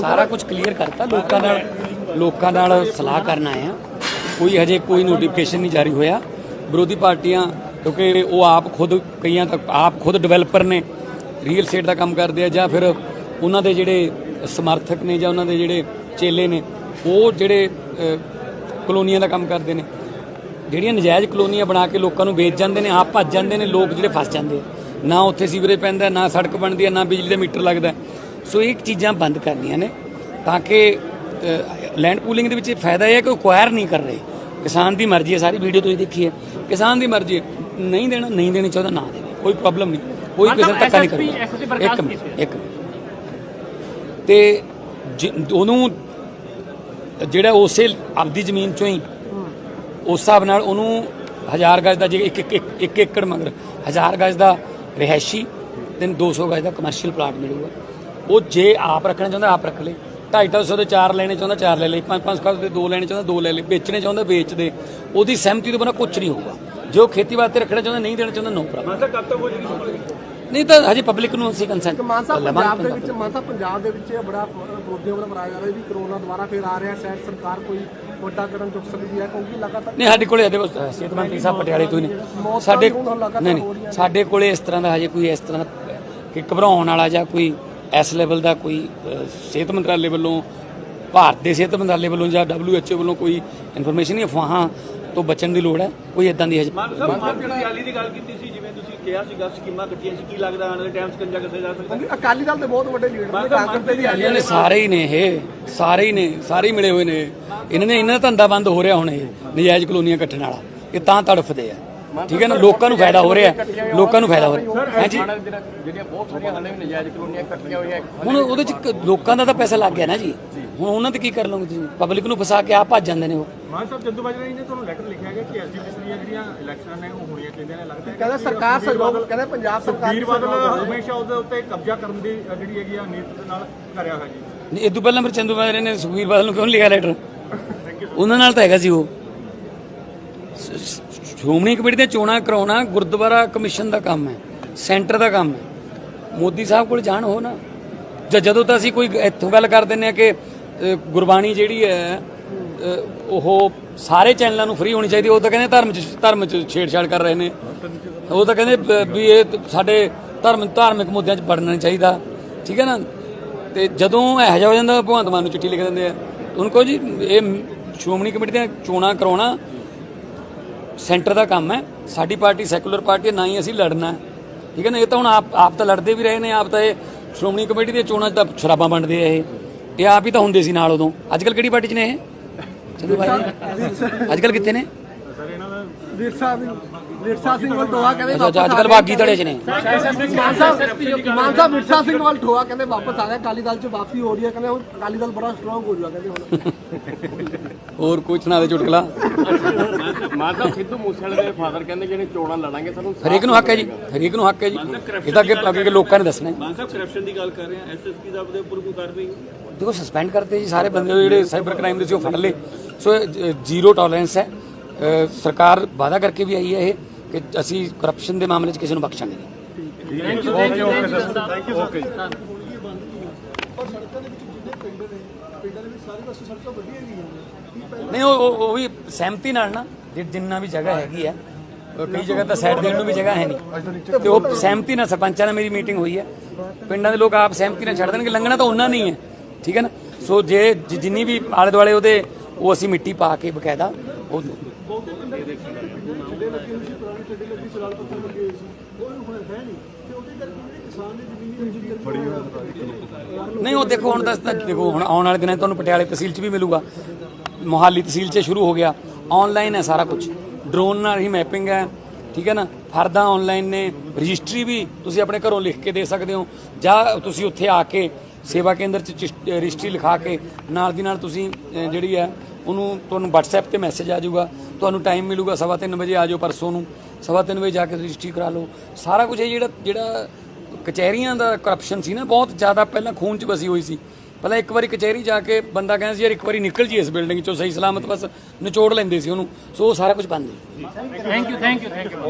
ਸਾਰਾ ਕੁਝ ਕਲੀਅਰ ਕਰਤਾ। ਲੋਕਾਂ ਨਾਲ ਲੋਕਾਂ ਨਾਲ ਸਲਾਹ ਕਰਨ ਆਏ ਆ ਕੋਈ ਹਜੇ ਕੋਈ ਨੋਟੀਫਿਕੇਸ਼ਨ ਨਹੀਂ ਜਾਰੀ ਹੋਇਆ। ਵਿਰੋਧੀ ਪਾਰਟੀਆਂ, ਕਿਉਂਕਿ ਉਹ ਆਪ ਖੁਦ, ਕਈਆਂ ਤੱਕ ਆਪ ਖੁਦ ਡਿਵੈਲਪਰ ਨੇ ਰੀਅਲ ਸਟੇਟ ਦਾ ਕੰਮ ਕਰਦੇ ਆ ਜਾਂ ਫਿਰ ਉਹਨਾਂ ਦੇ ਜਿਹੜੇ ਸਮਰਥਕ ਨੇ ਜਾਂ ਉਹਨਾਂ ਦੇ ਜਿਹੜੇ ਚੇਲੇ ਨੇ, ਉਹ ਜਿਹੜੇ ਕਲੋਨੀਆਂ ਦਾ ਕੰਮ ਕਰਦੇ ਨੇ। ਜਿਹੜੀਆਂ ਨਜਾਇਜ਼ ਕਲੋਨੀਆਂ ਬਣਾ ਕੇ ਲੋਕਾਂ ਨੂੰ ਵੇਚ ਜਾਂਦੇ ਨੇ, ਆਪ ਭੱਜ ਜਾਂਦੇ ਨੇ, ਲੋਕ ਜਿਹੜੇ ਫਸ ਜਾਂਦੇ ਨਾ ਉੱਥੇ ਸੀਵਰੇਜ ਪੈਂਦਾ, ਨਾ ਸੜਕ ਬਣਦੀ ਹੈ ਨਾ ਬਿਜਲੀ ਦਾ ਮੀਟਰ ਲੱਗਦਾ। ਸੋ ਇਹ ਚੀਜ਼ਾਂ ਬੰਦ ਕਰਨੀਆਂ ਨੇ ਤਾਂ ਕਿ ਲੈਂਡ ਪੂਲਿੰਗ ਦੇ ਵਿੱਚ ਇਹ ਫਾਇਦਾ ਇਹ ਹੈ ਕਿ ਅਕਵਾਇਰ ਨਹੀਂ ਕਰ ਰਹੇ। ਕਿਸਾਨ ਦੀ ਮਰਜ਼ੀ ਹੈ ਸਾਰੀ ਵੀਡੀਓ ਤੁਸੀਂ ਦੇਖੀ ਹੈ। ਕਿਸਾਨ ਦੀ ਮਰਜ਼ੀ ਹੈ ਨਹੀਂ ਦੇਣਾ ਨਹੀਂ ਦੇਣੀ ਚਾਹੁੰਦਾ ਨਾ ਦੇਵੇ ਕੋਈ ਪ੍ਰੋਬਲਮ ਨਹੀਂ। ਕੋਈ ਕਿਸੇ ਧੱਕਾ ਨਹੀਂ ਕਰੇਗਾ ਇੱਕ ਮਿੰਟ ਇੱਕ ਤੇ ਉਹਨੂੰ ਜਿਹੜਾ ਉਸੇ ਆਪਦੀ ਜ਼ਮੀਨ ਚੋਂ ਹੀ ਉਸ ਹਿਸਾਬ ਨਾਲ ਉਹਨੂੰ ਹਜ਼ਾਰ ਗਜ ਦਾ ਜੇ ਇੱਕ ਇੱਕ ਇੱਕ- ਏਕੜ ਮਗਰ ਹਜ਼ਾਰ ਗਜ ਦਾ ਰਿਹਾਇਸ਼ੀ ਤੇ 200 ਗਜ ਦਾ ਕਮਰਸ਼ੀਅਲ ਪਲਾਟ ਮਿਲੂਗਾ। ਉਹ ਜੇ ਆਪ ਰੱਖਣਾ ਚਾਹੁੰਦਾ ਆਪ ਰੱਖ ਲੇ 250 ਦੇ ਚਾਰ ਲੈਣੇ ਚਾਹੁੰਦਾ ਚਾਰ ਲੈ ਲੇ 5-5 ਦੇ ਦੋ ਲੈਣੇ ਚਾਹੁੰਦਾ ਦੋ ਲੈ ਲੇ ਵੇਚਣੇ ਚਾਹੁੰਦਾ ਵੇਚ ਦੇ ਉਹਦੀ ਸਹਿਮਤੀ ਤੋਂ ਬਿਨਾਂ ਕੁਝ ਨਹੀਂ ਹੋਊਗਾ। ਜੋ ਖੇਤੀ ਵਾਸਤੇ ਰੱਖਣਾ ਚਾਹੁੰਦਾ ਨਹੀਂ ਦੇਣਾ ਚਾਹੁੰਦਾ ਨੋ ਪ੍ਰੋਬਲਮ ਨਹੀਂ ਤਾਂ ਹਜੇ ਪਬਲਿਕ ਨੂੰ ਅਸੀਂ ਕੰਸੈਂਟ ਮਾਨ ਸਾਹਿਬ ਪੰਜਾਬ ਦੇ ਵਿੱਚ ਮਾਨ ਸਾਹਿਬ ਪੰਜਾਬ ਦੇ ਵਿੱਚ ਇਹ ਬੜਾ ਵਿਰੋਧੀਆਂ ਵੱਲੋਂ ਜਾ ਰਿਹਾ ਵੀ ਕਰੋਨਾ ਦੁਬਾਰਾ ਫੇਰ ਆ ਰਿਹਾ ਸ਼ਾਇਦ ਸਰਕਾਰ ਕੋਈ ਵੱਡਾ ਕਦਮ ਚੁੱਕ ਸਕਦੀ ਹੈ ਕਿਉਂਕਿ ਲਗਾਤਾਰ ਨਹੀਂ ਸਾਡੇ ਕੋਲੇ ਇਹਦੇ ਸਿਹਤ ਮੰਤਰੀ ਸਾਹਿਬ ਪਟਿਆਲੇ ਤੋਂ ਹੀ ਨੇ। ਸਾਡੇ ਨਹੀਂ ਨਹੀਂ ਸਾਡੇ ਕੋਲੇ ਇਸ ਤਰ੍ਹਾਂ ਦਾ ਹਜੇ ਕੋਈ ਇਸ ਤਰ੍ਹਾਂ ਦਾ ਕਿ ਘਬਰਾਉਣ ਵਾਲਾ ਜਾਂ ਕੋਈ ਇਸ ਲੈਵਲ ਦਾ ਕੋਈ ਸਿਹਤ ਮੰਤਰਾਲੇ ਵੱਲੋਂ ਭਾਰਤ ਦੇ ਸਿਹਤ ਮੰਤਰਾਲੇ ਵੱਲੋਂ ਜਾਂ WHO ਵੱਲੋਂ ਕੋਈ ਇਨਫੋਰਮੇਸ਼ਨ ਨਹੀਂ ਅਫਵਾਹਾਂ ਤੋਂ ਬਚਣ ਦੀ ਲੋੜ ਹੈ? ਕੋਈ ਇਦਾਂ ਦੀ ਹਜੇ ਮਾਨ ਸਾਹਿਬ ਦੀ ਰੈਲੀ ਦੀ ਗੱਲ ਕੀਤੀ ਸੀ ਜਿਵੇਂ ਤੁਸੀਂ ਕਿਹਾ ਸੀਗਾ ਸਕੀਮਾਂ ਕੱਟੀਆਂ ਸੀ ਕੀ ਲੱਗਦਾ ਆਉਣ ਵਾਲੇ ਟਾਈਮ ਸਕੰਜਾ ਕੱਸਿਆ ਜਾ ਸਕਦਾ ਅਕਾਲੀ ਦਲ ਦੇ ਬਹੁਤ ਵੱਡੇ ਲੀਡਰ ਨੇ ਕਾਂਗਰਸ ਦੇ ਵੀ ਆਏ ਇਹਨਾਂ ਨੇ ਸਾਰੇ ਹੀ ਨੇ ਇਹ ਸਾਰੇ ਹੀ ਨੇ ਸਾਰੇ ਹੀ ਮਿਲੇ ਹੋਏ ਨੇ। ਇਹਨਾਂ ਨੇ ਇਹਨਾਂ ਦਾ ਧੰਦਾ ਬੰਦ ਹੋ ਰਿਹਾ ਹੁਣ ਇਹ ਨਜਾਇਜ਼ ਕਲੋਨੀਆਂ ਕੱਟਣ ਵਾਲਾ। ਇਹ ਤਾਂ ਤੜਫਦੇ ਆ। ਠੀਕ ਹੈ ਨਾ? ਲੋਕਾਂ ਨੂੰ ਫਾਇਦਾ ਹੋ ਰਿਹਾ ਲੋਕਾਂ ਨੂੰ ਫਾਇਦਾ ਹੋ ਰਿਹਾ। ਹੈ ਜੀ ਜਿਹੜੀਆਂ ਬਹੁਤ ਸਾਰੀਆਂ ਹਾਲੇ ਵੀ ਨਜਾਇਜ਼ ਕਲੋਨੀਆਂ ਕੱਟੀਆਂ ਹੋਈਆਂ ਹੁਣ ਉਹਦੇ ਚ ਲੋਕਾਂ ਦਾ ਤਾਂ ਪੈਸਾ ਲੱਗ ਗਿਆ ਨਾ ਜੀ। ਹੁਣ ਉਹਨਾਂ ਤੇ ਕੀ ਕਰ ਲਓਗੇ ਤੁਸੀਂ? ਪਬਲਿਕ ਨੂੰ ਫਸਾ ਕੇ ਆਪ ਭੱਜ ਜਾਂਦੇ ਨੇ ਉਹ। ਮਾਨ ਸਾਹਿਬ ਜੰਦੂ ਬਾਜਰਾ ਜੀ ਨੇ ਤੁਹਾਨੂੰ ਲੈਟਰ ਲਿਖਿਆ ਗਿਆ ਕਿ ਐਸਜੀਪੀਸੀ ਦੀਆਂ ਜਿਹੜੀਆਂ ਇਲੈਕਸ਼ਨ ਨੇ ਉਹ ਹੋਣੀਆਂ ਚਾਹੀਦੀਆਂ ਨੇ ਲੱਗਦਾ ਹੈ ਕਹਿੰਦਾ ਸਰਕਾਰ ਸਹਿਯੋਗ ਕਹਿੰਦਾ ਪੰਜਾਬ ਸਰਕਾਰ ਵੀਰ ਬਾਦਲ ਹਮੇਸ਼ਾ ਉਹਦੇ ਉੱਤੇ ਕਬਜ਼ਾ ਕਰਨ ਦੀ ਜਿਹੜੀ ਹੈਗੀ ਆ ਨੀਤ ਦੇ ਨਾਲ ਕਰਿਆ ਹੋਇਆ ਜੀ। ਨਹੀਂ ਇਦੋਂ ਪਹਿਲਾਂ ਫਿਰ ਚੰਦੂ ਮਾਜਰੇ ਨੇ ਸੁਖਬੀਰ ਬਾਦਲ ਨੂੰ ਕਿਉਂ ਲਿਖਿਆ ਲੈਟਰ ਉਹਨਾਂ ਨਾਲ ਤਾਂ ਹੈਗਾ ਸੀ ਉਹ। ਸ਼੍ਰੋਮਣੀ ਕਮੇਟੀ ਦੀਆਂ ਚੋਣਾਂ ਕਰਾਉਣਾ ਗੁਰਦੁਆਰਾ ਕਮਿਸ਼ਨ ਦਾ ਕੰਮ ਹੈ, ਸੈਂਟਰ ਦਾ ਕੰਮ ਹੈ। ਮੋਦੀ ਸਾਹਿਬ ਕੋਲ ਜਾਣ ਹੋ ਨਾ। ਜਾਂ, ਜਦੋਂ ਤਾਂ ਅਸੀਂ ਕੋਈ ਇੱਥੋਂ ਗੱਲ ਕਰ ਦਿੰਨੇ ਆ ਕਿ ਗੁਰਬਾਣੀ ਜਿਹੜੀ ਹੈ ਉਹ ਸਾਰੇ ਚੈਨਲਾਂ ਨੂੰ ਫ੍ਰੀ ਹੋਣੀ ਚਾਹੀਦੀ ਉਹ ਤਾਂ ਕਹਿੰਦੇ ਧਰਮ ਚ ਧਰਮ ਚ ਛੇੜਛਾੜ ਕਰ ਰਹੇ ਨੇ। ਉਹ ਤਾਂ ਕਹਿੰਦੇ ਵੀ ਇਹ ਸਾਡੇ ਧਰਮ, ਧਾਰਮਿਕ ਮੁੱਦਿਆਂ 'ਚ ਵੜਨਾ ਨਹੀਂ ਚਾਹੀਦਾ। ਠੀਕ ਹੈ ਨਾ? ਤੇ ਜਦੋਂ ਇਹੋ ਜਿਹਾ ਹੋ ਜਾਂਦਾ, ਭਗਵੰਤ ਮਾਨ ਨੂੰ ਚਿੱਠੀ ਲਿਖ ਦਿੰਦੇ ਆ। ਉਹਨਾਂ ਕਹੋ ਜੀ, ਇਹ ਸ਼੍ਰੋਮਣੀ ਕਮੇਟੀ ਦੀਆਂ ਚੋਣਾਂ ਕਰਾਉਣਾ ਸੈਂਟਰ ਦਾ ਕੰਮ ਹੈ। ਸਾਡੀ ਪਾਰਟੀ ਸੈਕੂਲਰ ਪਾਰਟੀ ਹੈ, ਨਾ ਹੀ ਅਸੀਂ ਲੜਨਾ। ਠੀਕ ਹੈ ਨਾ? ਇਹ ਤਾਂ ਹੁਣ ਆਪ ਆਪ ਤਾਂ ਲੜਦੇ ਵੀ ਰਹੇ ਨੇ ਆਪ ਤਾਂ ਇਹ ਸ਼੍ਰੋਮਣੀ ਕਮੇਟੀ ਦੀਆਂ ਚੋਣਾਂ 'ਚ ਤਾਂ ਸ਼ਰਾਬਾਂ ਵੰਡਦੇ ਆ ਇਹ। ਇਹ ਆਪ ਹੀ ਤਾਂ ਹੁੰਦੇ ਸੀ ਨਾਲ ਉਦੋਂ। ਅੱਜ ਕੱਲ ਕਿਹੜੀ ਪਾਰਟੀ 'ਚ ਨੇ ਇਹ? ਚੰਦੂ ਭਾਈ। ਅੱਜ ਕੱਲ ਕਿੱਥੇ ਨੇ? ਵਿਰਸਾ ਸਿੰਘ ਵਿਰਸਾ ਸਿੰਘ ਵੱਲ ਟੋਆ ਕਹਿੰਦੇ ਅੱਛਾ ਅੱਜ ਕੱਲ ਬਾਗੀ ਧੜੇ 'ਚ ਨੇ। ਮਾਨ ਸਾਹਿਬ ਮਾਨ ਸਾਹਿਬ ਵਿਰਸਾ ਸਿੰਘ ਵੱਲ ਟੋਆ ਕਹਿੰਦੇ ਵਾਪਸ ਆ ਗਿਆ ਅਕਾਲੀ ਦਲ ਚ ਵਾਪਸੀ ਹੋ ਰਹੀ ਹੈ ਕਹਿੰਦੇ ਹੁਣ ਅਕਾਲੀ ਦਲ ਬੜਾ ਸਟਰੋਂਗ ਹੋ ਜਾਊਗਾ ਕਹਿੰਦੇ ਹੁਣ। ਹੋਰ ਕੋਈ ਸੁਣਾ ਦੇ ਚੁਟਕਲਾ। ਮਾਨ ਸਾਹਿਬ ਸਿੱਧੂ ਮੂਸੇਵਾਲੇ ਦੇ ਫਾਦਰ ਕਹਿੰਦੇ ਜਿਹੜੇ ਚੋਣਾਂ ਲੜਾਂਗੇ ਸਾਨੂੰ ਹਰੇਕ ਨੂੰ ਹੱਕ ਹੈ ਜੀ ਹਰੇਕ ਨੂੰ ਹੱਕ ਹੈ ਜੀ। ਇਹ ਤਾਂ ਅੱਗੇ ਅੱਗੇ ਲੋਕਾਂ ਨੇ ਦੱਸਣਾ ਹੈ। ਮਾਨ ਸਾਹਿਬ ਕਰਪਸ਼ਨ ਦੀ ਗੱਲ ਕਰ ਰਹੇ ਆ ਐਸਐਸਪੀ ਦਾ ਉਹਦੇ ਉੱਪਰ ਕੋਈ ਕਾਰਵਾਈ ਦੇਖੋ ਸਸਪੈਂਡ ਕਰਤੇ ਜੀ ਸਾਰੇ ਬੰਦੇ ਜਿਹੜੇ ਸਾਈਬਰ ਕ੍ਰਾਈਮ ਦੇ ਸੀ ਉਹ ਫੜ ਲਏ। ਸੋ ਜ਼ੀਰੋ ਟੋਲਰੈਂਸ ਹੈ। ਅ, ਸਰਕਾਰ ਵਾਅਦਾ ਕਰਕੇ ਵੀ ਆਈ ਹੈ ਇਹ। ਕਿ ਅਸੀਂ ਕਰਪਸ਼ਨ ਦੇ ਮਾਮਲੇ 'ਚ ਕਿਸੇ ਨੂੰ ਬਖਸ਼ਾਂਗੇ ਨਹੀਂ। ਨਹੀਂ ਉਹ ਉਹ- ਉਹ ਵੀ ਸਹਿਮਤੀ ਨਾਲ ਨਾ ਜਿ- ਜਿੰਨਾ ਵੀ ਜਗ੍ਹਾ ਹੈਗੀ ਆ ਕਈ ਜਗ੍ਹਾ ਤਾਂ ਸਾਈਡ ਦੇਣ ਨੂੰ ਵੀ ਜਗ੍ਹਾ ਹੈ ਨਹੀਂ। ਤੇ ਉਹ ਸਹਿਮਤੀ ਨਾਲ ਸਰਪੰਚਾਂ ਨਾਲ ਮੇਰੀ ਮੀਟਿੰਗ ਹੋਈ ਹੈ। ਪਿੰਡਾਂ ਦੇ ਲੋਕ ਆਪ ਸਹਿਮਤੀ ਨਾਲ ਛੱਡ ਦੇਣਗੇ ਲੰਘਣਾ ਤਾਂ ਉਹਨਾਂ ਨਹੀਂ ਹੈ ਠੀਕ ਹੈ ਨਾ? ਸੋ ਜੇ ਜਿ- ਜਿੰਨੀ ਵੀ ਆਲੇ ਦੁਆਲੇ ਉਹਦੇ ਉਹ ਅਸੀਂ ਮਿੱਟੀ ਪਾ ਕੇ ਬਕਾਇਦਾ ਉਹ ਨਹੀਂ, ਉਹ ਦੇਖੋ, ਹੁਣ ਦੱਸਦਾ ਦੇਖੋ, ਹੁਣ ਆਉਣ ਵਾਲੇ ਦਿਨਾਂ ਤੁਹਾਨੂੰ ਪਟਿਆਲੇ ਤਹਿਸੀਲ 'ਚ ਵੀ ਮਿਲੂਗਾ। ਮੋਹਾਲੀ ਤਹਿਸੀਲ 'ਚ ਸ਼ੁਰੂ ਹੋ ਗਿਆ। ਆਨਲਾਈਨ ਹੈ ਸਾਰਾ ਕੁਝ ਡਰੋਨ ਨਾਲ ਹੀ ਮੈਪਿੰਗ ਹੈ, ਠੀਕ ਹੈ ਨਾ? ਫਰਦਾਂ ਆਨਲਾਈਨ ਨੇ। ਰਜਿਸਟਰੀ ਵੀ ਤੁਸੀਂ ਆਪਣੇ ਘਰੋਂ ਲਿਖ ਕੇ ਦੇ ਸਕਦੇ ਹੋ। ਜਾਂ ਤੁਸੀਂ ਉੱਥੇ ਆ ਕੇ ਸੇਵਾ ਕੇਂਦਰ 'ਚ ਰਜਿਸਟਰੀ ਲਿਖਾ ਕੇ ਨਾਲ ਦੀ ਨਾਲ ਤੁਸੀਂ ਜਿਹੜੀ ਹੈ, ਉਹਨੂੰ ਤੁਹਾਨੂੰ WhatsApp ਤੇ ਮੈਸੇਜ ਆ ਜਾਊਗਾ। ਤੁਹਾਨੂੰ ਟਾਈਮ ਮਿਲੂਗਾ, ਸਵਾ ਤਿੰਨ ਵਜੇ ਆ ਜਾਓ ਪਰਸੋਂ ਨੂੰ, ਸਵਾ ਤਿੰਨ ਵਜੇ ਜਾ ਕੇ ਰਜਿਸਟਰੀ ਕਰਾ ਲਓ। ਸਾਰਾ ਕੁਝ ਇਹ ਜਿਹੜਾ ਜਿਹੜਾ ਕਚਹਿਰੀਆਂ ਦਾ ਕਰਪਸ਼ਨ ਸੀ ਨਾ, ਬਹੁਤ ਜ਼ਿਆਦਾ ਪਹਿਲਾਂ ਖੂਨ 'ਚ ਵਸੀ ਹੋਈ ਸੀ। ਪਹਿਲਾਂ ਇੱਕ ਵਾਰੀ ਕਚਹਿਰੀ ਜਾ ਕੇ ਬੰਦਾ ਕਹਿੰਦਾ ਸੀ, ਯਾਰ ਇੱਕ ਵਾਰੀ ਨਿਕਲ ਜੀ ਇਸ ਬਿਲਡਿੰਗ 'ਚੋਂ, ਸਹੀ ਸਲਾਮਤ ਬਸ ਨਿਚੋੜ ਲੈਂਦੇ ਸੀ ਉਹਨੂੰ। ਸੋ ਉਹ ਸਾਰਾ ਕੁਝ ਬੰਦ ਹੈ thank you thank you thank you